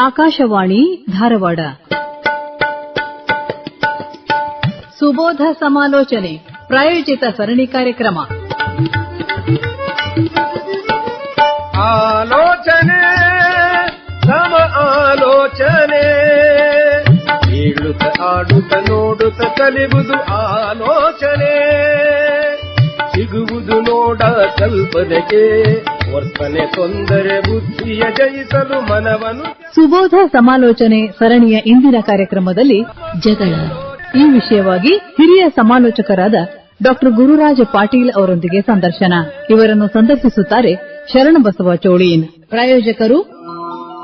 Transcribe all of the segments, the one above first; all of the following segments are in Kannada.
ಆಕಾಶವಾಣಿ ಧಾರವಾಡ. ಸುಬೋಧ ಸಮಾಲೋಚನೆ, ಪ್ರಾಯೋಜಿತ ಸರಣಿ ಕಾರ್ಯಕ್ರಮ. ಆಲೋಚನೆ, ಸಮ ಆಲೋಚನೆ. ಬೀಳುತ್ತ ಆಡುತ್ತ, ನೋಡುತ್ತ ಕಲಿಬುದು ಆಲೋಚನೆ. ನೋಡ ಕಲ್ಪನೆಗೆ, ವರ್ತನೆ ತೊಂದರೆ ಬುದ್ಧಿಯ ಜಯಿಸಲು ಮನವನು ಸುಬೋಧ ಸಮಾಲೋಚನೆ ಸರಣಿಯ ಇಂದಿನ ಕಾರ್ಯಕ್ರಮದಲ್ಲಿ ಜಗಳ. ಈ ವಿಷಯವಾಗಿ ಹಿರಿಯ ಸಮಾಲೋಚಕರಾದ ಡಾಕ್ಟರ್ ಗುರುರಾಜ ಪಾಟೀಲ್ ಅವರೊಂದಿಗೆ ಸಂದರ್ಶನ. ಇವರನ್ನು ಸಂದರ್ಶಿಸುತ್ತಾರೆ ಶರಣಬಸವ ಚೋಳೀನ್. ಪ್ರಾಯೋಜಕರು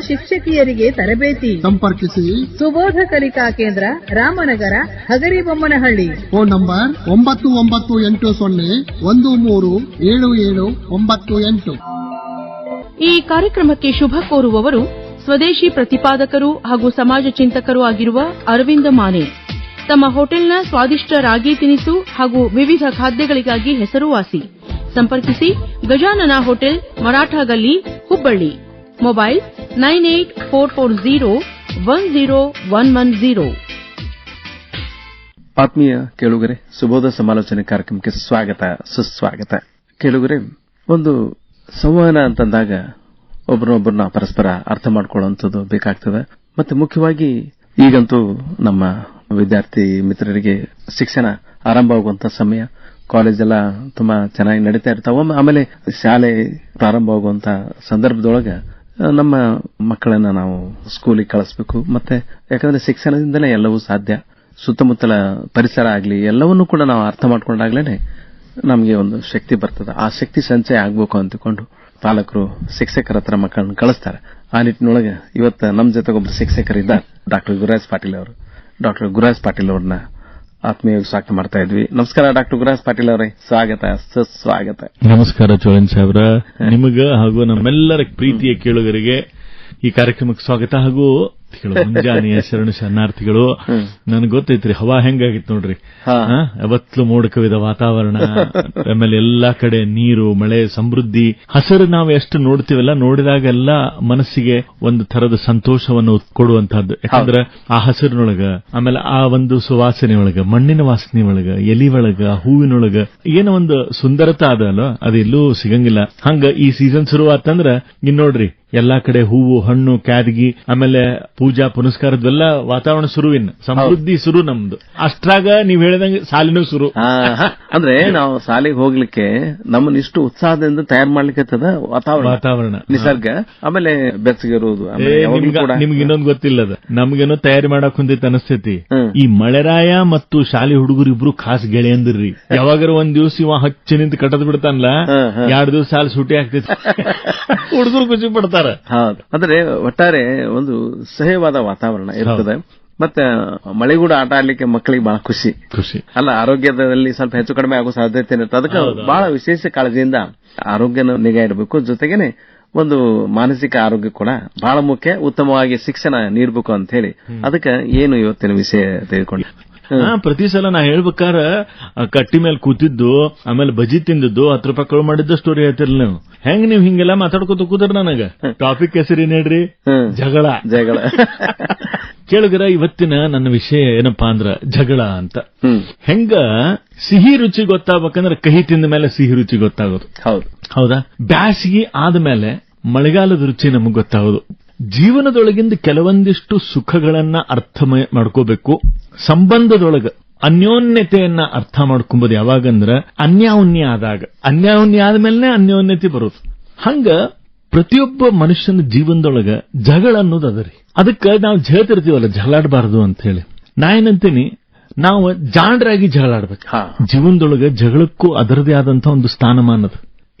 ಶಿಕ್ಷಕಿಯರಿಗೆ ತರಬೇತಿ. ಸಂಪರ್ಕಿಸಿ. ಸುಬೋಧ ಕಲಿಕಾ ಕೇಂದ್ರ ರಾಮನಗರ ಹಗರಿಬೊಮ್ಮನಹಳ್ಳಿ. ಫೋನ್ ನಂಬರ್ ಒಂಬತ್ತು ಒಂಬತ್ತು ಎಂಟು ಸೊನ್ನೆ ಒಂದು ಮೂರು ಏಳು ಏಳು ಒಂಬತ್ತು ಎಂಟು. ಈ ಕಾರ್ಯಕ್ರಮಕ್ಕೆ ಶುಭ ಕೋರುವವರು ಸ್ವದೇಶಿ ಪ್ರತಿಪಾದಕರು ಹಾಗೂ ಸಮಾಜ ಚಿಂತಕರು ಆಗಿರುವ ಅರವಿಂದ ಮಾನೆ. ತಮ್ಮ ಹೋಟೆಲ್ನ ಸ್ವಾದಿಷ್ಟ ರಾಗಿ ತಿನಿಸು ಹಾಗೂ ವಿವಿಧ ಖಾದ್ಯಗಳಿಗಾಗಿ ಹೆಸರುವಾಸಿ. ಸಂಪರ್ಕಿಸಿ Gajanana hotel Maratha Galli Hubballi. Mobile nine eight four four zero one zero one one zero ಆತ್ಮೀಯ ಕೇಳುಗರೆ, ಸುಬೋಧ ಸಮಾಲೋಚನೆ ಕಾರ್ಯಕ್ರಮಕ್ಕೆ ಸ್ವಾಗತ ಸುಸ್ವಾಗತ. ಕೇಳುಗರೆ, ಒಂದು ಸಂವಹನ ಅಂತಂದಾಗ ಒಬ್ಬರನ್ನೊಬ್ಬರನ್ನ ಪರಸ್ಪರ ಅರ್ಥ ಮಾಡ್ಕೊಳ್ಳುವಂಥದ್ದು ಬೇಕಾಗ್ತದೆ. ಮತ್ತೆ ಮುಖ್ಯವಾಗಿ ಈಗಂತೂ ನಮ್ಮ ವಿದ್ಯಾರ್ಥಿ ಮಿತ್ರರಿಗೆ ಶಿಕ್ಷಣ ಆರಂಭವಾಗುವಂತ ಸಮಯ. ಕಾಲೇಜ್ ಎಲ್ಲ ತುಂಬಾ ಚೆನ್ನಾಗಿ ನಡೀತಾ ಇರ್ತಾವ. ಆಮೇಲೆ ಶಾಲೆ ಪ್ರಾರಂಭವಾಗುವಂತ ಸಂದರ್ಭದೊಳಗ ನಮ್ಮ ಮಕ್ಕಳನ್ನ ನಾವು ಸ್ಕೂಲಿಗೆ ಕಳಿಸ್ಬೇಕು. ಮತ್ತೆ ಯಾಕಂದ್ರೆ ಶಿಕ್ಷಣದಿಂದಲೇ ಎಲ್ಲವೂ ಸಾಧ್ಯ. ಸುತ್ತಮುತ್ತಲ ಪರಿಸರ ಆಗಲಿ, ಎಲ್ಲವನ್ನೂ ಕೂಡ ನಾವು ಅರ್ಥ ಮಾಡ್ಕೊಂಡಾಗ್ಲೇನೆ ನಮಗೆ ಒಂದು ಶಕ್ತಿ ಬರ್ತದೆ. ಆ ಶಕ್ತಿ ಸಂಚಯ ಆಗಬೇಕು ಅಂತಕೊಂಡು ಪಾಲಕರು, ಶಿಕ್ಷಕರ ಹತ್ರ ಮಕ್ಕಳನ್ನ ಕಳಿಸ್ತಾರೆ. ಆ ನಿಟ್ಟಿನೊಳಗೆ ಇವತ್ತು ನಮ್ಮ ಜೊತೆಗೊಬ್ಬರು ಶಿಕ್ಷಕರಿದ್ದಾರೆ. ಡಾಕ್ಟರ್ ಗುರುರಾಜ್ ಪಾಟೀಲ್ ಅವರು. ಡಾಕ್ಟರ್ ಗುರುರಾಜ್ ಪಾಟೀಲ್ ಅವ್ರನ್ನ ಆತ್ಮೀಯವಾಗಿ ಸ್ವಾಗತ ಮಾಡ್ತಾ ಇದ್ವಿ. ನಮಸ್ಕಾರ ಡಾಕ್ಟರ್ ಗುರುರಾಜ್ ಪಾಟೀಲ್ ಅವರೇ. ಸ್ವಾಗತ ಸುಸ್ವಾಗತ. ನಮಸ್ಕಾರ ಚೋಳನ್ ಸಾಹೇಬ್ರ. ನಿಮಗ ಹಾಗೂ ನಮ್ಮೆಲ್ಲರ ಪ್ರೀತಿಯ ಕೇಳುಗರಿಗೆ ಈ ಕಾರ್ಯಕ್ರಮಕ್ಕೆ ಸ್ವಾಗತ ಹಾಗೂ ಕೇಳು ಮುಂಜಾನೆಯ ಶರಣ ಶರಣಾರ್ಥಿಗಳು. ನನಗೆ ಗೊತ್ತೈತ್ರಿ ಹವಾ ಹೆಂಗಾಗಿತ್ತು ನೋಡ್ರಿ? ಯಾವತ್ಲೂ ಮೋಡ ಕವಿದ ವಾತಾವರಣ ಆಮೇಲೆ ಎಲ್ಲಾ ಕಡೆ ನೀರು ಮಳೆ ಸಮೃದ್ಧಿ. ಹಸಿರು ನಾವು ಎಷ್ಟು ನೋಡ್ತೀವಲ್ಲ ನೋಡಿದಾಗೆಲ್ಲ ಮನಸ್ಸಿಗೆ ಒಂದು ತರದ ಸಂತೋಷವನ್ನು ಕೊಡುವಂತಹದ್ದು ಯಾಕಂದ್ರೆ ಆ ಹಸಿರಿನೊಳಗ ಆಮೇಲೆ ಆ ಒಂದು ಸುವಾಸನೆ ಒಳಗ ಮಣ್ಣಿನ ವಾಸನೆ ಒಳಗ ಎಲಿ ಒಳಗ ಹೂವಿನೊಳಗ ಏನೋ ಒಂದು ಸುಂದರತಾ ಅದ ಅಲ್ಲ ಅದೆಲ್ಲೂ ಸಿಗಂಗಿಲ್ಲ. ಹಂಗ ಈ ಸೀಸನ್ ಶುರುವಾತಂದ್ರ ಇನ್ ನೋಡ್ರಿ ಎಲ್ಲಾ ಕಡೆ ಹೂವು ಹಣ್ಣು ಕ್ಯಾದಗಿ ಆಮೇಲೆ ಪೂಜಾ ಪುನಸ್ಕಾರದ್ವೆಲ್ಲ ವಾತಾವರಣ ಶುರುವಿನ. ಸಮೃದ್ಧಿ ಶುರು ನಮ್ದು. ಅಷ್ಟ್ರಾಗ ನೀವ್ ಹೇಳಿದಂಗೆ ಸಾಲಿನೂ ಶುರು. ಆ, ಅಂದ್ರೆ ನಾವು ಸಾಲಿಗೆ ಹೋಗ್ಲಿಕ್ಕೆ ನಮ್ಮನ್ನ ಇಷ್ಟು ಉತ್ಸಾಹದಿಂದ ತಯಾರು ಮಾಡ್ಲಿಕ್ಕೆ ವಾತಾವರಣ. ವಾತಾವರಣ. ನಿಸರ್ಗ. ಆಮೇಲೆ ಬೆಚ್ಚಗೆ ಇರುವುದು. ನಿಮ್ಗ- ಇನ್ನೊಂದು ಗೊತ್ತಿಲ್ಲದ. ನಮ್ಗೇನೋ ತಯಾರಿ ಮಾಡಕ್ ಹೊಂದಿತ್ತು ಅನಸ್ತೈತಿ. ಹ್ಮ್. ಈ ಮಳೆರಾಯ ಮತ್ತು ಶಾಲೆ ಹುಡುಗರು ಇಬ್ರು ಖಾಸ್ ಗೆಳೆಯಂದ್ರಿ ಯಾವಾಗಾರ ಒಂದ್ ದಿವ್ಸ ಇವ ಹಚ್ಚಿ ನಿಂತು ಕಟ್ಟದ್ ಬಿಡ್ತಾನಲ್ಲ ಎರಡು ದಿವಸ ಎರಡ್ ದಿವ್ಸ ಸಾಲ ಸೂಟಿ ಆಗ್ತೈತಿ. ಹುಡುಗರು ಖುಷಿ ಪಡ್ತಾರ. ಹೌದು. ಅಂದ್ರೆ ಒಟ್ಟಾರೆ ಒಂದು ಸಹ್ಯವಾದ ವಾತಾವರಣ ಇರ್ತದೆ. ಮತ್ತೆ ಮಳೆಗೂಡ ಆಟ ಆಡ್ಲಿಕ್ಕೆ ಮಕ್ಕಳಿಗೆ ಬಹಳ ಖುಷಿ. ಖುಷಿ. ಅಲ್ಲ ಆರೋಗ್ಯದಲ್ಲಿ ಸ್ವಲ್ಪ ಹೆಚ್ಚು ಕಡಿಮೆ ಆಗೋ ಸಾಧ್ಯತೆ ಇರುತ್ತೆ. ಅದಕ್ಕೆ ಬಹಳ ವಿಶೇಷ ಕಾಳಜಿಯಿಂದ ಆರೋಗ್ಯನ ನಿಗಾ ಇಡಬೇಕು. ಜೊತೆಗೇನೆ ಒಂದು ಮಾನಸಿಕ ಆರೋಗ್ಯ ಕೂಡ ಬಹಳ ಮುಖ್ಯ. ಉತ್ತಮವಾಗಿ ಶಿಕ್ಷಣ ನೀಡಬೇಕು ಅಂತ ಹೇಳಿ. ಅದಕ್ಕೆ ಏನು ಇವತ್ತಿನ ವಿಷಯ ತೆಗೆದುಕೊಂಡು? ಪ್ರತಿ ಸಲ ನಾ ಹೇಳ್ಬೇಕಾರ ಕಟ್ಟಿ ಮೇಲೆ ಕೂತಿದ್ದು ಆಮೇಲೆ ಬಜಿ ತಿಂದಿದ್ದು ಹತ್ ರೂಪಾಯಿ ಕಳು ಮಾಡಿದ್ದು ಸ್ಟೋರಿ ಹೇಳ್ತಿರ್ಲಿ ನೀವು. ಹೆಂಗ್ ನೀವ್ ಹಿಂಗೆಲ್ಲ ಮಾತಾಡ್ಕೊತ ಕೂತಾರ ನನಗ? ಟಾಪಿಕ್ ಹೆಸರಿ ಹೇಳ್ರಿ ಹ್ಮ್. ಜಗಳ. ಜಗಳ. ಕೇಳಿದ್ರ ಇವತ್ತಿನ ನನ್ನ ವಿಷಯ ಏನಪ್ಪಾ ಅಂದ್ರ ಜಗಳ ಅಂತ. ಹೆಂಗ ಸಿಹಿ ರುಚಿ ಗೊತ್ತಾಗ್ಬೇಕಂದ್ರೆ ಕಹಿ ತಿಂದ ಮೇಲೆ ಸಿಹಿ ರುಚಿ ಗೊತ್ತಾಗೋದು. ಹೌದು. ಹೌದಾ? ಬ್ಯಾಸಿಗೆ ಆದ್ಮೇಲೆ ಮಳೆಗಾಲದ ರುಚಿ ನಮಗ್ ಗೊತ್ತಾಗೋದು. ಜೀವನದೊಳಗಿಂದ ಕೆಲವೊಂದಿಷ್ಟು ಸುಖಗಳನ್ನ ಅರ್ಥ ಮಾಡ್ಕೋಬೇಕು. ಸಂಬಂಧದೊಳಗ ಅನ್ಯೋನ್ಯತೆಯನ್ನ ಅರ್ಥ ಮಾಡ್ಕೊಂಬೋದು ಯಾವಾಗಂದ್ರ ಅನ್ಯಾನ್ಯ ಆದಾಗ. ಅನ್ಯಾನ್ಯ ಆದ್ಮೇಲೆ ಅನ್ಯೋನ್ಯತೆ ಬರೋದು. ಹಂಗ ಪ್ರತಿಯೊಬ್ಬ ಮನುಷ್ಯನ ಜೀವನದೊಳಗ ಜಗಳ ಅನ್ನೋದು ಅದರಿ. ಅದಕ್ಕ ನಾವು ಹೇಳ್ತಿರ್ತೀವಲ್ಲ ಜಗಳಾಡಬಾರದು ಅಂತ ಹೇಳಿ ನಾ ಏನಂತೀನಿ ನಾವು ಜಾಣರಾಗಿ ಜಗಳಾಡ್ಬೇಕು. ಜೀವನದೊಳಗ ಜೀವನದೊಳಗೆ ಜಗಳಕ್ಕೂ ಅದರದೇ ಆದಂತಹ ಒಂದು ಸ್ಥಾನಮಾನದ.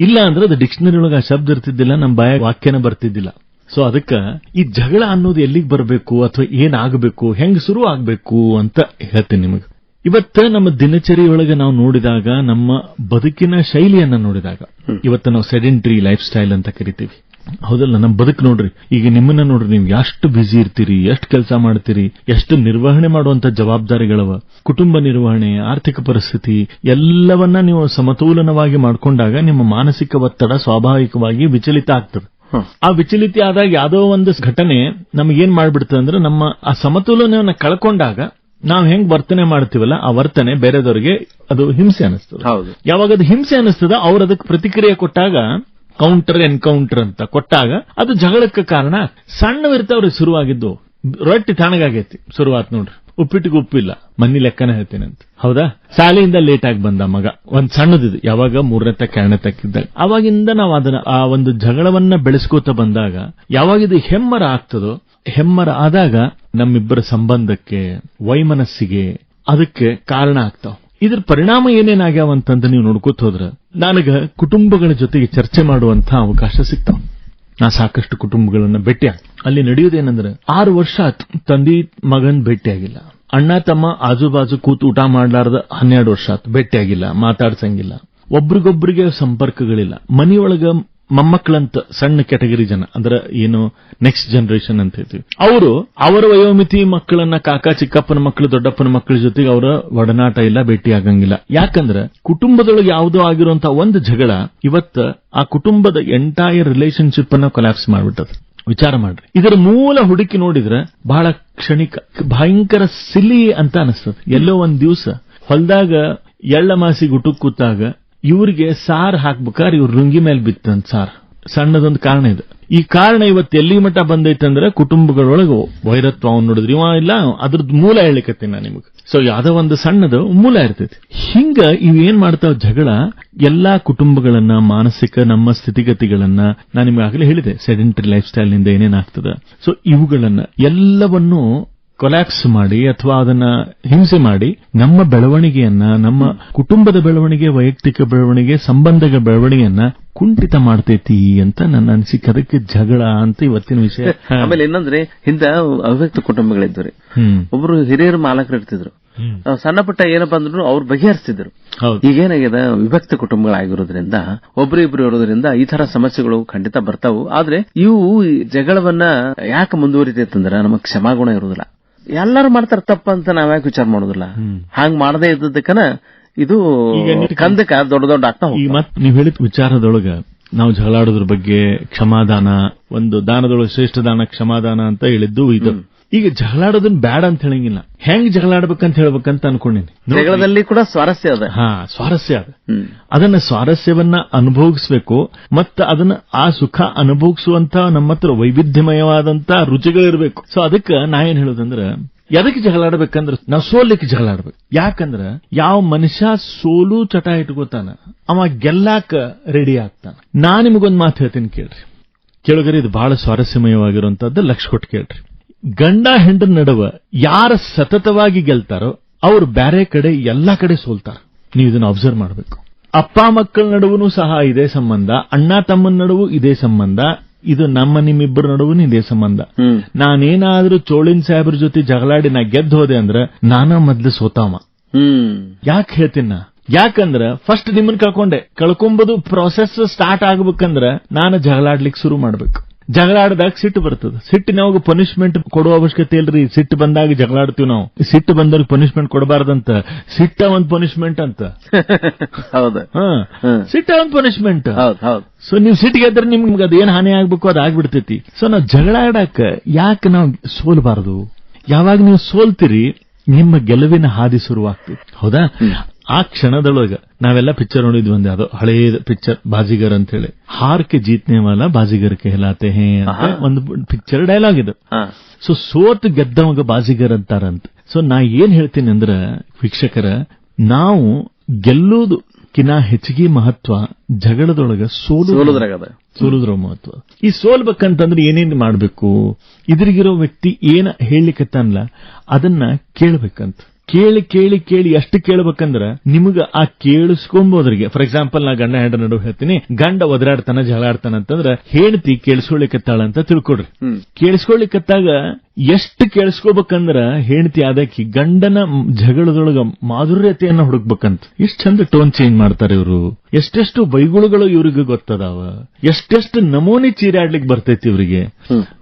ಇಲ್ಲ ಅಂದ್ರೆ ಅದು ಡಿಕ್ಷನರಿ ಒಳಗೆ ಆ ಶಬ್ದ ಇರ್ತಿದ್ದಿಲ್ಲ ನಮ್ಮ ಬಾಯ ವಾಕ್ಯನ ಬರ್ತಿದ್ದಿಲ್ಲ. ಸೊ ಅದಕ್ಕ ಈ ಜಗಳ ಅನ್ನೋದು ಎಲ್ಲಿಗೆ ಬರಬೇಕು ಅಥವಾ ಏನಾಗಬೇಕು ಹೆಂಗ್ ಶುರು ಆಗಬೇಕು ಅಂತ ಹೇಳ್ತೀನಿ ನಿಮಗೆ. ಇವತ್ತ ನಮ್ಮ ದಿನಚರಿಯೊಳಗೆ ನಾವು ನೋಡಿದಾಗ ನಮ್ಮ ಬದುಕಿನ ಶೈಲಿಯನ್ನ ನೋಡಿದಾಗ ಇವತ್ತ ನಾವು ಸೆಡೆಂಟ್ರಿ ಲೈಫ್ ಸ್ಟೈಲ್ ಅಂತ ಕರಿತೀವಿ. ಹೌದಲ್ಲ ನಮ್ಮ ಬದುಕು ನೋಡ್ರಿ. ಈಗ ನಿಮ್ಮನ್ನ ನೋಡ್ರಿ ನೀವು ಎಷ್ಟು ಬ್ಯುಸಿ ಇರ್ತೀರಿ ಎಷ್ಟು ಕೆಲಸ ಮಾಡ್ತೀರಿ ಎಷ್ಟು ನಿರ್ವಹಣೆ ಮಾಡುವಂತ ಜವಾಬ್ದಾರಿಗಳವ. ಕುಟುಂಬ ನಿರ್ವಹಣೆ ಆರ್ಥಿಕ ಪರಿಸ್ಥಿತಿ ಎಲ್ಲವನ್ನ ನೀವು ಸಮತೋಲನವಾಗಿ ಮಾಡ್ಕೊಂಡಾಗ ನಿಮ್ಮ ಮಾನಸಿಕ ಒತ್ತಡ ಸ್ವಾಭಾವಿಕವಾಗಿ ವಿಚಲಿತ ಆಗ್ತದೆ. ಆ ವಿಚಲಿತಿ ಆದಾಗ ಯಾವುದೋ ಒಂದು ಘಟನೆ ನಮಗೇನ್ ಮಾಡ್ಬಿಡ್ತದೆ ಅಂದ್ರೆ ನಮ್ಮ ಆ ಸಮತೋಲನವನ್ನು ಕಳ್ಕೊಂಡಾಗ ನಾವು ಹೆಂಗ್ ವರ್ತನೆ ಮಾಡ್ತೀವಲ್ಲ ಆ ವರ್ತನೆ ಬೇರೆದವರಿಗೆ ಅದು ಹಿಂಸೆ ಅನಿಸ್ತದೆ ಯಾವಾಗ ಅದು ಹಿಂಸೆ ಅನಿಸ್ತದ ಅವ್ರ ಅದಕ್ಕೆ ಪ್ರತಿಕ್ರಿಯೆ ಕೊಟ್ಟಾಗ ಕೌಂಟರ್ ಎನ್ಕೌಂಟರ್ ಅಂತ ಕೊಟ್ಟಾಗ ಅದು ಜಗಳಕ್ಕೆ ಕಾರಣ ಸಣ್ಣವಿರ್ತಾವ್ರಿ ಶುರುವಾಗಿದ್ದು ರೊಟ್ಟಿ ತಣ್ಣಗಾಗೈತಿ ಶುರುವಾತ್ ನೋಡ್ರಿ. ಉಪ್ಪಿಟ್ಟಿಗೆ ಉಪ್ಪಿಲ್ಲ ಮನಿ ಲೆಕ್ಕನ ಹೇಳ್ತೇನೆ ಅಂತ. ಹೌದಾ? ಶಾಲೆಯಿಂದ ಲೇಟ್ ಆಗಿ ಬಂದ ಮಗ. ಒಂದ್ ಸಣ್ಣದಿದು. ಯಾವಾಗ ಮೂರನೇ ತಕ್ಕ ಎರಡನೇ ತಕ್ಕಿದ್ದಾಗ ಅವಾಗಿಂದ ನಾವು ಅದನ್ನ, ಆ ಒಂದು ಜಗಳವನ್ನ ಬೆಳೆಸ್ಕೋತ ಬಂದಾಗ, ಯಾವಾಗ ಇದು ಹೆಮ್ಮರ ಆಗ್ತದೋ, ಹೆಮ್ಮರ ಆದಾಗ ನಮ್ಮಿಬ್ಬರ ಸಂಬಂಧಕ್ಕೆ, ವೈಮನಸ್ಸಿಗೆ ಅದಕ್ಕೆ ಕಾರಣ ಆಗ್ತಾವ. ಇದ್ರ ಪರಿಣಾಮ ಏನೇನಾಗ್ಯಾವ ಅಂತಂದ ನೀವು ನೋಡ್ಕೋತ ಹೋದ್ರ, ನನಗ ಕುಟುಂಬಗಳ ಜೊತೆಗೆ ಚರ್ಚೆ ಮಾಡುವಂತ ಅವಕಾಶ ಸಿಗ್ತಾವ. ನಾ ಸಾಕಷ್ಟು ಕುಟುಂಬಗಳನ್ನ ಭೇಟಿ ಅಲ್ಲಿ ನಡೆಯುವುದೇನಂದ್ರೆ ಆರು ವರ್ಷ ತಂದಿ ಮಗನ್ ಭೇಟಿಯಾಗಿಲ್ಲ ಅಣ್ಣ ತಮ್ಮ ಆಜು ಬಾಜು ಕೂತು ಊಟ ಮಾಡ್ಲಾರ್ದ ಹನ್ನೆರಡು ವರ್ಷ ಭೇಟಿಯಾಗಿಲ್ಲ ಮಾತಾಡ್ಸಂಗಿಲ್ಲ. ಒಬ್ರಿಗೊಬ್ರಿಗೆ ಸಂಪರ್ಕಗಳಿಲ್ಲ. ಮನಿಯೊಳಗ ಮೊಮ್ಮಕ್ಕಳಂತ ಸಣ್ಣ ಕ್ಯಾಟಗರಿ ಜನ, ಅಂದ್ರೆ ಏನು ನೆಕ್ಸ್ಟ್ ಜನರೇಷನ್ ಅಂತ ಹೇಳ್ತೀವಿ. ಅವರು ಅವರ ವಯೋಮಿತಿ ಮಕ್ಕಳನ್ನ ಕಾಕ, ಚಿಕ್ಕಪ್ಪನ ಮಕ್ಕಳು, ದೊಡ್ಡಪ್ಪನ ಮಕ್ಕಳ ಜೊತೆಗೆ ಅವರ ಒಡನಾಟ ಇಲ್ಲ, ಭೇಟಿ ಆಗಂಗಿಲ್ಲ. ಯಾಕಂದ್ರೆ ಕುಟುಂಬದೊಳಗೆ ಯಾವುದೋ ಆಗಿರುವಂತಹ ಒಂದು ಜಗಳ ಇವತ್ತ ಆ ಕುಟುಂಬದ ಎಂಟೈರ್ ರಿಲೇಶನ್ಶಿಪ್ ಅನ್ನ ಕೊಲ್ಯಾಪ್ಸ್ ಮಾಡ್ಬಿಟ್ಟದ. ವಿಚಾರ ಮಾಡ್ರಿ. ಇದರ ಮೂಲ ಹುಡುಕಿ ನೋಡಿದ್ರೆ ಬಹಳ ಕ್ಷಣಿಕ, ಭಯಂಕರ ಸಿಲಿ ಅಂತ ಅನಿಸ್ತದೆ. ಎಲ್ಲೋ ಒಂದ್ ದಿವಸ ಹೊಲದಾಗ ಎಳ್ಳ ಮಾಸಿ ಗುಟುಕ್ ಕೂತಾಗ ಇವ್ರಿಗೆ ಸಾರ್ ಹಾಕ್ಬೇಕಾದ್ರೆ ಇವ್ರ ರುಂಗಿ ಮೇಲೆ ಬಿತ್ತಂತ ಸಾರ್. ಸಣ್ಣದೊಂದು ಕಾರಣ ಇದೆ. ಈ ಕಾರಣ ಇವತ್ತು ಎಲ್ಲಿ ಮಟ್ಟ ಬಂದೈತಂದ್ರೆ ಕುಟುಂಬಗಳೊಳಗೆ ವೈರತ್ವ ಅವ್ನು ನೋಡಿದ್ರಿ ಇವ ಇಲ್ಲ, ಅದ್ರದ್ದು ಮೂಲ ಹೇಳಿಕತ್ತೀನಿ ನಾನು ನಿಮಗೆ. ಸೊ ಯಾವ್ದೋ ಒಂದು ಸಣ್ಣದು ಮೂಲ ಇರ್ತೈತಿ. ಹಿಂಗ ಇವೇನ್ ಮಾಡ್ತಾವ ಜಗಳ? ಎಲ್ಲಾ ಕುಟುಂಬಗಳನ್ನ, ಮಾನಸಿಕ ನಮ್ಮ ಸ್ಥಿತಿಗತಿಗಳನ್ನ ನಾನು ನಿಮ್ಗೆ ಆಗಲೇ ಹೇಳಿದೆ, ಸೆಡೆಂಟರಿ ಲೈಫ್ ಸ್ಟೈಲ್ನಿಂದ ಏನೇನಾಗ್ತದೆ ಸೊ ಇವುಗಳನ್ನ ಎಲ್ಲವನ್ನೂ ಕೊಲ್ಯಾಪ್ಸ್ ಮಾಡಿ ಅಥವಾ ಅದನ್ನ ಹಿಂಸೆ ಮಾಡಿ ನಮ್ಮ ಬೆಳವಣಿಗೆಯನ್ನ ನಮ್ಮ ಕುಟುಂಬದ ಬೆಳವಣಿಗೆ ವೈಯಕ್ತಿಕ ಬೆಳವಣಿಗೆ ಸಂಬಂಧಗಳ ಬೆಳವಣಿಗೆಯನ್ನ ಕುಂಠಿತ ಮಾಡ್ತೈತಿ ಅಂತ ನನ್ನ ಅನಿಸಿಕೆ. ಅದಕ್ಕೆ ಜಗಳ ಅಂತ ಇವತ್ತಿನ ವಿಷಯ. ಆಮೇಲೆ ಏನಂದ್ರೆ ಹಿಂದ ಅವ್ಯಕ್ತ ಕುಟುಂಬಗಳಿದ್ದು ಒಬ್ಬರು ಒಬ್ರು ಹಿರಿಯರು ಮಾಲಕರು ಇರ್ತಿದ್ರು. ಸಣ್ಣ ಪುಟ್ಟ ಏನಪ್ಪ ಅಂದ್ರು ಅವ್ರು ಬಗೆಹರಿಸ್ತಿದ್ರು. ಈಗೇನಾಗಿದೆ ವಿಭಕ್ತ ಕುಟುಂಬಗಳಾಗಿರೋದ್ರಿಂದ ಒಬ್ರು ಇಬ್ರು ಇರೋದ್ರಿಂದ ಈ ತರ ಸಮಸ್ಯೆಗಳು ಖಂಡಿತ ಬರ್ತಾವು. ಆದ್ರೆ ಇವು ಈ ಜಗಳವನ್ನ ಯಾಕೆ ಮುಂದುವರಿತೈತಂದ್ರ ನಮಗ್ ಕ್ಷಮಾಗುಣ ಇರುದಿಲ್ಲ ಎಲ್ಲಾರು ಮಾಡ್ತಾರ ತಪ್ಪ ಅಂತ ನಾವ್ ಯಾಕೆ ವಿಚಾರ ಮಾಡೋದಿಲ್ಲ? ಹಂಗ್ ಮಾಡದೇ ಇದ್ದಕ್ಕನ ಇದು ಕಂದಕ ದೊಡ್ಡ ದೊಡ್ಡ ಆಗ್ತಾ ಈಗ ಮತ್ ನೀವ್ ಹೇಳಿದ ವಿಚಾರದೊಳಗ ನಾವು ಜಗಳಾಡೋದ್ರ ಬಗ್ಗೆ ಕ್ಷಮಾದಾನ ಒಂದು ದಾನದೊಳಗೆ ಶ್ರೇಷ್ಠ ದಾನ ಕ್ಷಮಾದಾನ ಅಂತ ಹೇಳಿದ್ದು ಇದು ಈಗ ಜಗಳಾಡೋದನ್ನ ಬ್ಯಾಡ ಅಂತ ಹೇಳಂಗಿಲ್ಲ. ಹೆಂಗ್ ಜಗಳಾಡ್ಬೇಕಂತ ಹೇಳ್ಬೇಕಂತ ಅನ್ಕೊಂಡಿನಿ. ಜಗಳದಲ್ಲಿ ಕೂಡ ಸ್ವಾರಸ್ಯ ಅದ. ಹಾ ಸ್ವಾರಸ್ಯ ಅದ. ಅದನ್ನ ಸ್ವಾರಸ್ಯವನ್ನ ಅನುಭವಿಸಬೇಕು ಮತ್ತ ಅದನ್ನ ಆ ಸುಖ ಅನುಭವಿಸುವಂತ ನಮ್ಮ ಹತ್ರ ವೈವಿಧ್ಯಮಯವಾದಂತ ರುಚಿಗಳಿರ್ಬೇಕು. ಸೊ ಅದಕ್ಕ ನಾ ಏನ್ ಹೇಳೋದಂದ್ರ ಎದಕ್ಕೆ ಜಗಳಾಡ್ಬೇಕಂದ್ರ ನಾವು ಸೋಲಿಕ್ಕೆ ಜಗಳಾಡ್ಬೇಕು. ಯಾಕಂದ್ರ ಯಾವ ಮನುಷ್ಯ ಸೋಲು ಚಟ ಇಟ್ಕೋತಾನ ಅವ ಗೆಲ್ಲಾಕ ರೆಡಿ ಆಗ್ತಾನ. ನಾ ನಿಮಗೊಂದ್ ಮಾತು ಹೇಳ್ತೀನಿ ಕೇಳ್ರಿ. ಕೇಳಗರಿ ಇದು ಬಹಳ ಸ್ವಾರಸ್ಯಮಯವಾಗಿರುವಂತದ್ದು ಲಕ್ಷ ಕೊಟ್ಟು ಕೇಳ್ರಿ. ಗಂಡ ಹೆಂಡನ ನಡುವ ಯಾರ ಸತತವಾಗಿ ಗೆಲ್ತಾರೋ ಅವರು ಬ್ಯಾರೆ ಕಡೆ ಎಲ್ಲಾ ಕಡೆ ಸೋಲ್ತಾರ. ನೀವು ಇದನ್ನ ಅಬ್ಸರ್ವ್ ಮಾಡಬೇಕು. ಅಪ್ಪ ಮಕ್ಕಳ ನಡುವನು ಸಹ ಇದೇ ಸಂಬಂಧ ಅಣ್ಣ ತಮ್ಮನ ನಡುವು ಇದೇ ಸಂಬಂಧ ಇದು ನಮ್ಮ ನಿಮ್ಮಿಬ್ಬರ ನಡುವನು ಇದೇ ಸಂಬಂಧ. ನಾನೇನಾದ್ರೂ ಚೋಳಿನ್ ಸಾಹೇಬ್ರ ಜೊತೆ ಜಗಳಾಡಿ ನಾ ಗೆದ್ದು ಹೋದೆ ಅಂದ್ರೆ ನಾನ ಮೊದ್ಲು ಸೋತಾವ. ಯಾಕೆ ಹೇಳ್ತೀನ ಯಾಕಂದ್ರ ಫಸ್ಟ್ ನಿಮ್ಮನ್ನ ಕಳ್ಕೊಂಡೆ ಕಳ್ಕೊಂಬುದು ಪ್ರೊಸೆಸ್ ಸ್ಟಾರ್ಟ್ ಆಗ್ಬೇಕಂದ್ರ ನಾನು ಜಗಳಾಡ್ಲಿಕ್ಕೆ ಶುರು ಮಾಡ್ಬೇಕು. ಜಗಳಾಡಿದಾಗ ಸಿಟ್ಟು ಬರ್ತದೆ. ಸಿಟ್ಟಿನವಾಗ ಪನಿಷ್ಮೆಂಟ್ ಕೊಡುವ ಅವಶ್ಯಕತೆ ಇಲ್ರಿ. ಸಿಟ್ಟು ಬಂದಾಗ ಜಗಳಾಡ್ತೀವಿ ನಾವು. ಸಿಟ್ಟು ಬಂದವ್ರಿಗೆ ಪನಿಷ್ಮೆಂಟ್ ಕೊಡಬಾರ್ದಂತ. ಸಿಟ್ಟ ಒಂದ್ ಪನಿಷ್ಮೆಂಟ್ ಅಂತ. ಹೌದು. ಸಿಟ್ಟ ಒಂದ್ ಪನಿಷ್ಮೆಂಟ್ ಹೌದು ಹೌದು. ಸೊ ನೀವು ಸಿಟ್ಟಿಗೆ ಇದ್ರೆ ನಿಮ್ಗೆ ಅದು ಏನ್ ಹಾನಿ ಆಗ್ಬೇಕು ಅದು ಆಗ್ಬಿಡ್ತೈತಿ. ಸೊ ನಾವು ಜಗಳ ಆಡಾಕ ಯಾಕೆ ನಾವು ಸೋಲ್ಬಾರದು? ಯಾವಾಗ ನೀವು ಸೋಲ್ತೀರಿ ನಿಮ್ಮ ಗೆಲುವಿನ ಹಾದಿ ಶುರುವಾಗ್ತದೆ ಹೌದಾ? ಆ ಕ್ಷಣದೊಳಗ ನಾವೆಲ್ಲ ಪಿಕ್ಚರ್ ನೋಡಿದ್ವಿ ಒಂದೇ ಅದು ಹಳೇದ ಪಿಕ್ಚರ್ ಬಾಜಿಗರ್ ಅಂತ ಹೇಳಿ ಹಾರ್ ಕೆ ಜೀತ್ನೆ ವಾಲ ಬಾಜಿಗರ್ ಕೆಲಾತೆ ಹೇ ಅಂತ ಒಂದು ಪಿಕ್ಚರ್ ಡೈಲಾಗ್ ಇದು. ಸೊ ಸೋತ್ ಗೆದ್ದವಾಗ ಬಾಜಿಗರ್ ಅಂತಾರಂತ. ಸೊ ನಾ ಏನ್ ಹೇಳ್ತೀನಿ ಅಂದ್ರ ವೀಕ್ಷಕರ ನಾವು ಗೆಲ್ಲೋದು ಕಿನ ಹೆಚ್ಚಿಗೆ ಮಹತ್ವ ಜಗಳದೊಳಗ ಸೋಲು ಸೋಲುದ್ರ ಮಹತ್ವ. ಈ ಸೋಲ್ಬೇಕಂತಂದ್ರೆ ಏನೇನ್ ಮಾಡ್ಬೇಕು? ಇದ್ರಿಗಿರೋ ವ್ಯಕ್ತಿ ಏನ ತನ್ಲ? ಅದನ್ನ ಕೇಳ್ಬೇಕಂತ. ಕೇಳಿ ಕೇಳಿ ಕೇಳಿ ಎಷ್ಟು ಕೇಳ್ಬೇಕಂದ್ರ ನಿಮಗ ಆ ಕೇಳಿಸ್ಕೊಂಬೋದ್ರಿಗೆ ಫಾರ್ ಎಕ್ಸಾಂಪಲ್ ನಾ ಗಂಡ ಹೆಂಡ ನಡುವೆ ಹೇಳ್ತೀನಿ ಗಂಡ ಒದರಾಡ್ತಾನ ಜಗಳಾಡ್ತಾನ ಅಂತಂದ್ರ ಹೆಂಡತಿ ಕೇಳಿಸ್ಕೊಳ್ಳಿಕತ್ತಾಳ ಅಂತ ತಿಳ್ಕೊಡ್ರಿ ಹ್ಮ್. ಎಷ್ಟು ಕೇಳಿಸ್ಕೋಬೇಕಂದ್ರ ಹೆಂಡತಿ ಅದಕ್ಕೆ ಗಂಡನ ಜಗಳದೊಳಗ ಮಾಧುರ್ಯತೆಯನ್ನ ಹುಡುಕ್ಬೇಕಂತ. ಎಷ್ಟ್ ಚಂದ ಟೋನ್ ಚೇಂಜ್ ಮಾಡ್ತಾರೆ ಇವರು. ಎಷ್ಟೆಷ್ಟು ಬೈಗುಳುಗಳು ಇವ್ರಿಗೆ ಗೊತ್ತದಾವ. ಎಷ್ಟೆಷ್ಟು ನಮೂನಿ ಚೀರಾಡ್ಲಿಕ್ಕೆ ಬರ್ತೈತಿ ಇವರಿಗೆ.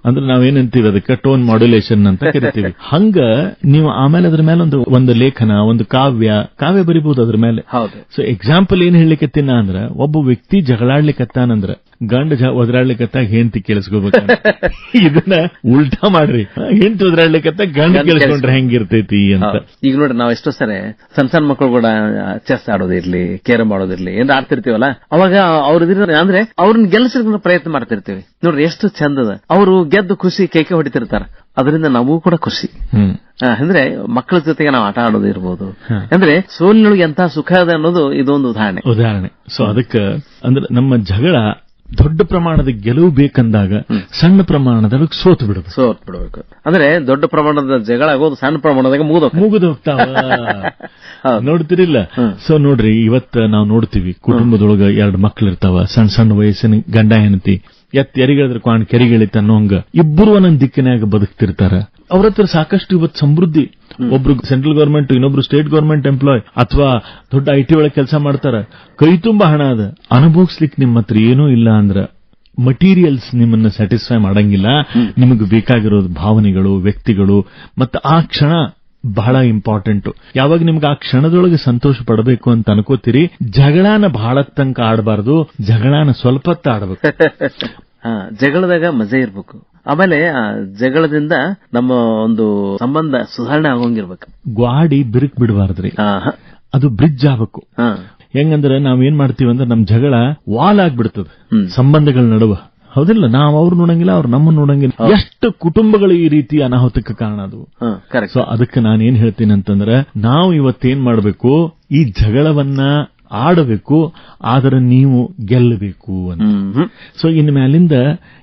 ಅಂದ್ರೆ ನಾವೇನಂತೀವಿ ಅದಕ್ಕೆ ಟೋನ್ ಮಾಡ್ಯುಲೇಷನ್ ಅಂತ ಕರಿತೀವಿ. ಹಂಗ ನೀವು ಆಮೇಲೆ ಅದ್ರ ಮೇಲೆ ಒಂದು ಒಂದು ಲೇಖನ ಒಂದು ಕಾವ್ಯ ಕಾವ್ಯ ಬರಿಬಹುದು ಅದ್ರ ಮೇಲೆ. ಹೌದು. ಸೊ ಎಕ್ಸಾಂಪಲ್ ಏನ್ ಹೇಳಲಿಕತ್ತಿನ ಅಂದ್ರ ಒಬ್ಬ ವ್ಯಕ್ತಿ ಜಗಳಾಡ್ಲಿಕತ್ತಾನಂದ್ರ. ಗಂಡ ಒದರಾಡ್ಲಿಕ್ಕತ್ತ ಹೆಂಡತಿ ಕೇಳಿಸ್ಕೋಬೇಕು ಇದನ್ನ ಉಲ್ಟಾ ಮಾಡ್ರಿ. ಹೆಂಡತಿ ಒದರಾಡ್ಲಿಕ್ಕತ್ತ ಗಂಡ ಕೇಳಿಸ್ಕೊಂಡ್ರೆ ಹೆಂಗಿರ್ತೈತಿ ಅಂತ. ಈಗ ನೋಡಿ ನಾವ್ ಎಷ್ಟೋ ಸರಿ ಸಣ್ಣ ಸಣ್ಣ ಮಕ್ಕಳು ಕೂಡ ಚೆಸ್ ಆಡೋದಿರ್ಲಿ ಕೇರಂ ಆಡೋದಿರ್ಲಿ ಏನ್ ಆಡ್ತಿರ್ತೀವಲ್ಲ ಅವಾಗ ಅವ್ರ ಅಂದ್ರೆ ಅವ್ರನ್ನ ಗೆಲ್ಲಿಸಲಿಕ್ಕೆ ಪ್ರಯತ್ನ ಮಾಡ್ತಿರ್ತೀವಿ. ನೋಡ್ರಿ ಎಷ್ಟು ಚಂದದ ಅವರು ಗೆದ್ದು ಖುಷಿ ಕೇಕೆ ಹೊಡಿತಿರ್ತಾರ. ಅದರಿಂದ ನಾವು ಕೂಡ ಖುಷಿ. ಅಂದ್ರೆ ಮಕ್ಕಳ ಜೊತೆಗೆ ನಾವು ಆಟ ಆಡೋದು ಇರ್ಬೋದು ಅಂದ್ರೆ ಸೋಲಿನೊಳಗೆ ಎಂತ ಸುಖ ಅದ ಅನ್ನೋದು ಇದೊಂದು ಉದಾಹರಣೆ. ಉದಾಹರಣೆ. ಸೊ ಅದಕ್ಕೆ ಅಂದ್ರೆ ನಮ್ಮ ಜಗಳ ದೊಡ್ಡ ಪ್ರಮಾಣದ ಗೆಲುವು ಬೇಕಂದಾಗ ಸಣ್ಣ ಪ್ರಮಾಣದಲ್ಲಿ ಸೋತು ಬಿಡುದು. ಸೋತ್ ಬಿಡಬೇಕು ಅಂದ್ರೆ ದೊಡ್ಡ ಪ್ರಮಾಣದ ಜಗಳ ಆಗೋದು ಸಣ್ಣ ಪ್ರಮಾಣದಾಗ ಮುಗಿದ ಮುಗಿದು ಹೋಗ್ತಾವ. ನೋಡ್ತಿರಿಲ್ಲ? ಸೊ ನೋಡ್ರಿ ಇವತ್ತ ನಾವು ನೋಡ್ತೀವಿ ಕುಟುಂಬದೊಳಗ ಎರಡು ಮಕ್ಕಳು ಇರ್ತಾವ ಸಣ್ಣ ಸಣ್ಣ ವಯಸ್ಸಿನ ಗಂಡ ಹೆಂಡತಿ ಎತ್ತ ಎರಿಗಳಿದ್ರೆ ಕ್ವಾಣ್ ಕೆರಿಗಳಿತ ಅನ್ನೋಂಗ ಇಬ್ಬರು ಒಂದೊಂದು ದಿಕ್ಕಿನಾಗ ಬದುಕ್ತಿರ್ತಾರ. ಅವ್ರ ಹತ್ರ ಸಾಕಷ್ಟು ಇವತ್ತು ಸಮೃದ್ಧಿ ಒಬ್ರು ಸೆಂಟ್ರಲ್ ಗವರ್ಮೆಂಟ್ ಇನ್ನೊಬ್ರು ಸ್ಟೇಟ್ ಗವರ್ಮೆಂಟ್ ಎಂಪ್ಲಾಯ್ ಅಥವಾ ದೊಡ್ಡ ಐ ಟಿ ಒಳಗೆ ಕೆಲಸ ಮಾಡ್ತಾರ. ಕೈ ತುಂಬಾ ಹಣ ಅದ. ಅನುಭವಿಸ್ಲಿಕ್ಕೆ ನಿಮ್ಮ ಹತ್ರ ಏನೂ ಇಲ್ಲ ಅಂದ್ರ ಮಟೀರಿಯಲ್ಸ್ ನಿಮ್ಮನ್ನ ಸ್ಯಾಟಿಸ್ಫೈ ಮಾಡಂಗಿಲ್ಲ. ನಿಮಗೆ ಬೇಕಾಗಿರೋದು ಭಾವನೆಗಳು ವ್ಯಕ್ತಿಗಳು ಮತ್ತೆ ಆ ಕ್ಷಣ ಬಹಳ ಇಂಪಾರ್ಟೆಂಟ್ ಯಾವಾಗ ನಿಮ್ಗೆ ಆ ಕ್ಷಣದೊಳಗೆ ಸಂತೋಷ ಪಡಬೇಕು ಅಂತ ಅನ್ಕೋತೀರಿ ಜಗಳಾನ ಬಹಳ ತನಕ ಆಡಬಾರದು ಜಗಳಾನ ಸ್ವಲ್ಪ ಆಡಬೇಕು. ಜಗಳದಾಗ ಮಜಾ ಇರ್ಬೇಕು. ಆಮೇಲೆ ಆ ಜಗಳದಿಂದ ನಮ್ಮ ಒಂದು ಸಂಬಂಧ ಸುಧಾರಣೆ ಆಗೋಂಗಿರ್ಬೇಕು. ಗ್ವಾಡಿ ಬಿರುಕ್ ಬಿಡಬಾರ್ದ್ರಿ. ಅದು ಬ್ರಿಡ್ಜ್ ಆಗ್ಬೇಕು. ಹಾ, ಹೆಂಗಂದ್ರೆ ನಾವ್ ಏನ್ ಮಾಡ್ತೀವಿ ಅಂದ್ರೆ ನಮ್ ಜಗಳ ವಾಲ್ ಆಗ್ಬಿಡ್ತದೆ. ಸಂಬಂಧಗಳ ನಡುವ. ಹೌದಿಲ್ಲ ನಾವ್ ಅವ್ರು ನೋಡಂಗಿಲ್ಲ ಅವ್ರು ನಮ್ಮ ನೋಡಂಗಿಲ್ಲ. ಎಷ್ಟು ಕುಟುಂಬಗಳು ಈ ರೀತಿ ಅನಾಹುತಕ್ಕೆ ಕಾರಣ ಅದು. ಸೊ ಅದಕ್ಕೆ ನಾನು ಏನ್ ಹೇಳ್ತೀನಿ ಅಂತಂದ್ರೆ ನಾವು ಇವತ್ತೇನ್ ಮಾಡಬೇಕು ಈ ಜಗಳವನ್ನ ಆಡಬೇಕು ಆದರೆ ನೀವು ಗೆಲ್ಲಬೇಕು ಅಂತ. ಸೊ ಇನ್ ಮ್ಯಾಲಿಂದ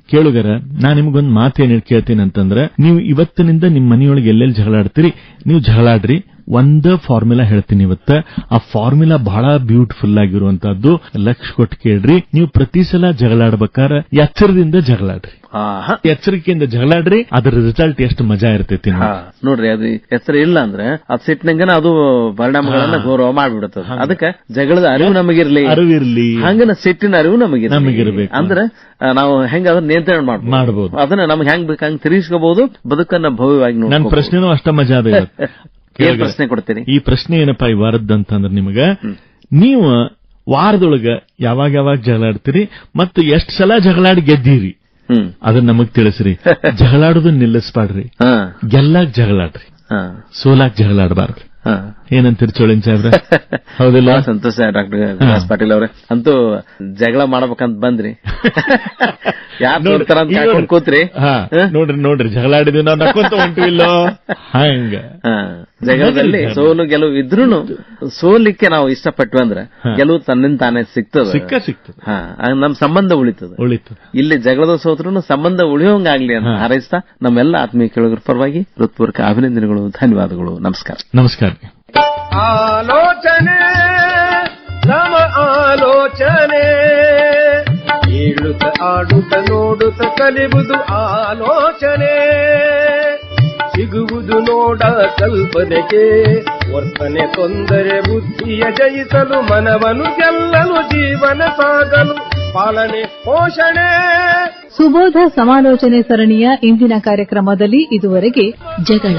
ಕೇಳುಗರ ನಾ ನಿಮ್ಗೊಂದು ಏನು ಕೇಳ್ತೀನಿ ಅಂತಂದ್ರೆ ನೀವು ಇವತ್ತಿನಿಂದ ನಿಮ್ಮ ಮನೆಯೊಳಗೆ ಎಲ್ಲೆಲ್ಲಿ ಜಗಳಾಡ್ತೀರಿ ನೀವು ಜಗಳಾಡ್ರಿ ಒಂದ ಫಾರ್ಮುಲಾ ಹೇಳ್ತೀನಿ ಇವತ್ತ. ಆ ಫಾರ್ಮುಲಾ ಬಹಳ ಬ್ಯೂಟಿಫುಲ್ ಆಗಿರುವಂತಹದ್ದು. ಲಕ್ಷ ಕೊಟ್ಟು ಕೇಳ್ರಿ ನೀವು ಪ್ರತಿ ಸಲ ಜಗಳಾಡ್ಬೇಕಾದ್ರೆ ಎಚ್ಚರದಿಂದ ಜಗಳಾಡ್ರಿ. ಎಚ್ಚರಿಕೆಯಿಂದ ಜಗಳಾಡ್ರಿ ಅದರ ರಿಸಲ್ಟ್ ಎಷ್ಟು ಮಜಾ ಇರ್ತೈತಿ ನೋಡ್ರಿ ಅದು ಹೆಸರು ಇಲ್ಲ ಅಂದ್ರೆ ಅದ್ ಸಿಟ್ಟಿನಂಗನ ಅದು ಪರಿಣಾಮಗಳನ್ನ ಗೌರವ ಮಾಡ್ಬಿಡುತ್ತೆ ಅದಕ್ಕೆ ಜಗಳದ ಅರಿವು ನಮಗಿರ್ಲಿ. ಅರಿವಿರ್ಲಿ. ಹಂಗನ ಸಿಟ್ಟಿನ ಅರಿವು ನಮಗೆ ನಮಗಿರ್ಬೇಕು. ಅಂದ್ರೆ ನಾವು ಹೆಂಗ ಅದನ್ನ ನಿಯಂತ್ರಣ ಮಾಡ್ಬೋದು. ಅದನ್ನ ನಮ್ಗೆ ಹೆಂಗ್ ಬೇಕು ಹಂಗ್ ತಿರುಗಿಸ್ಕೋಬಹುದು ಬದುಕನ್ನ ಭವ್ಯವಾಗಿ ನನ್ನ. ಪ್ರಶ್ನೆನೂ ಅಷ್ಟ ಮಜಾ ಅದ ಕೇಳುಗರೆ, ಪ್ರಶ್ನೆ ಕೊಡ್ತೀರಿ? ಈ ಪ್ರಶ್ನೆ ಏನಪ್ಪಾ ಈ ವಾರದ್ದಂತಂದ್ರೆ ನಿಮಗ? ನೀವು ವಾರದೊಳಗ ಯಾವಾಗ ಯಾವಾಗ ಜಗಳಾಡ್ತೀರಿ ಮತ್ತು ಎಷ್ಟು ಸಲ ಜಗಳಾಡಿ ಗೆದ್ದೀರಿ? ಅದನ್ನ ನಮಗ್ ತಿಳಿಸ್ರಿ. ಜಗಳಾಡೋದು ನಿಲ್ಲಿಸ್ಬಾಡ್ರಿ. ಗೆಲ್ಲಾಕ್ ಜಗಳಾಡ್ರಿ. ಹಾ. ಸೋಲಾಕ್ ಜಗಳಾಡಬಾರ್ದು ಹಾ. ಏನಂತೀರಿ ಚೋಳಿನ್ ಸಾಹೇಬ್ರ? ಹೌದಿಲ್ಲ? ಸಂತೋಷ ಡಾಕ್ಟರ್ ಪಾಟೀಲ್ ಅವ್ರೆ. ಅಂತೂ ಜಗಳ ಮಾಡ್ಬೇಕಂತ ಬಂದ್ರಿ. ಯಾರು. ಕೂತ್ರಿ? ಹಾ, ನೋಡ್ರಿ ನೋಡ್ರಿ ಜಗಳಾಡಿದ್ವಿ ನಾವು ನಕ್ಕೊಂತ ಹೊಂಟಿವಿಲ್ಲೋ ಹಂಗ. ಜಗಳದಲ್ಲಿ. ಸೋಲು ಗೆಲುವು ಇದ್ರೂನು ಸೋಲಿಕ್ಕೆ ನಾವು ಇಷ್ಟಪಟ್ವಿ ಅಂದ್ರೆ ಗೆಲುವು ತನ್ನಿಂದ ತಾನೇ ಸಿಗ್ತದ. ಸಿಕ್ಕ ಸಿಗ್ತದೆ. ನಮ್ ಸಂಬಂಧ ಉಳಿತದ. ಉಳಿತ ಇಲ್ಲಿ ಜಗಳದ ಸೋತ್ರು ಸಂಬಂಧ ಉಳಿಯೋಂಗಾಗ್ಲಿ ಅಂತ ಹಾರೈಸ್ತಾ ನಮ್ಮೆಲ್ಲ ಆತ್ಮೀಯ ಕೇಳುಗರ ಪರವಾಗಿ ಹೃತ್ಪೂರ್ವಕ ಅಭಿನಂದನೆಗಳು ಧನ್ಯವಾದಗಳು ನಮಸ್ಕಾರ. ನಮಸ್ಕಾರ. ಆಲೋಚನೆ ನಮ ಆಲೋಚನೆ. ಏಳುತ್ತ ಆಡುತ್ತ ನೋಡುತ್ತ ಕಲಿಬುದು ಆಲೋಚನೆ. ಸಿಗುವುದು ನೋಡ ಕಲ್ಪನೆಗೆ. ವರ್ತನೆ ತೊಂದರೆ ಬುದ್ಧಿಯ ಜಯಿಸಲು ಮನವನ್ನು ಗೆಲ್ಲಲು ಜೀವನ ಸಾಗಲು ಪಾಲನೆ ಪೋಷಣೆ. ಸುಬೋಧ ಸಮಾಲೋಚನೆ ಸರಣಿಯ ಇಂದಿನ ಕಾರ್ಯಕ್ರಮದಲ್ಲಿ ಇದುವರೆಗೆ ಜಗಳ.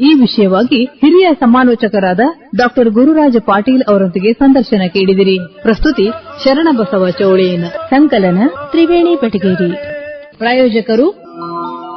ಈ ವಿಷಯವಾಗಿ ಹಿರಿಯ ಸಮಾಲೋಚಕರಾದ ಡಾಕ್ಟರ್ ಗುರುರಾಜ ಪಾಟೀಲ್ ಅವರೊಂದಿಗೆ ಸಂದರ್ಶನ ಕೇಳಿದಿರಿ. ಪ್ರಸ್ತುತಿ ಶರಣಬಸವ ಚೌಳೇನ್ ಸಂಕಲನ ತ್ರಿವೇಣಿ ಬೆಟಗೇರಿ. ಪ್ರಾಯೋಜಕರು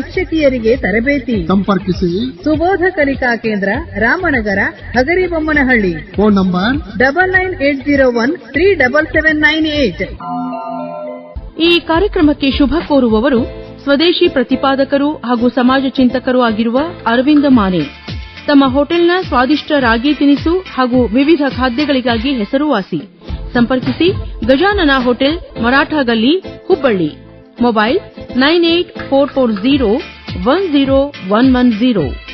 ಶಿಕ್ಷಕಿಯರಿಗೆ ತರಬೇತಿ. ಸಂಪರ್ಕಿಸಿ. ಸುಬೋಧ ಕಲಿಕಾ ಕೇಂದ್ರ Ramanagara Hagaribommanahalli. Phone number? Double nine eight zero one three double seven nine eight. ಈ ಕಾರ್ಯಕ್ರಮಕ್ಕೆ ಶುಭ ಕೋರುವವರು ಸ್ವದೇಶಿ ಪ್ರತಿಪಾದಕರು ಹಾಗೂ ಸಮಾಜ ಚಿಂತಕರು ಆಗಿರುವ ಅರವಿಂದ ಮಾನೆ. ತಮ್ಮ ಹೋಟೆಲ್ನ ಸ್ವಾದಿಷ್ಟ ರಾಗಿ ತಿನಿಸು ಹಾಗೂ ವಿವಿಧ ಖಾದ್ಯಗಳಿಗಾಗಿ ಹೆಸರುವಾಸಿ. ಸಂಪರ್ಕಿಸಿ ಗಜಾನನ ಹೋಟೆಲ್ ಮರಾಠ ಗಲ್ಲಿ ಹುಬ್ಬಳ್ಳಿ. ಮೊಬೈಲ್ 9844010110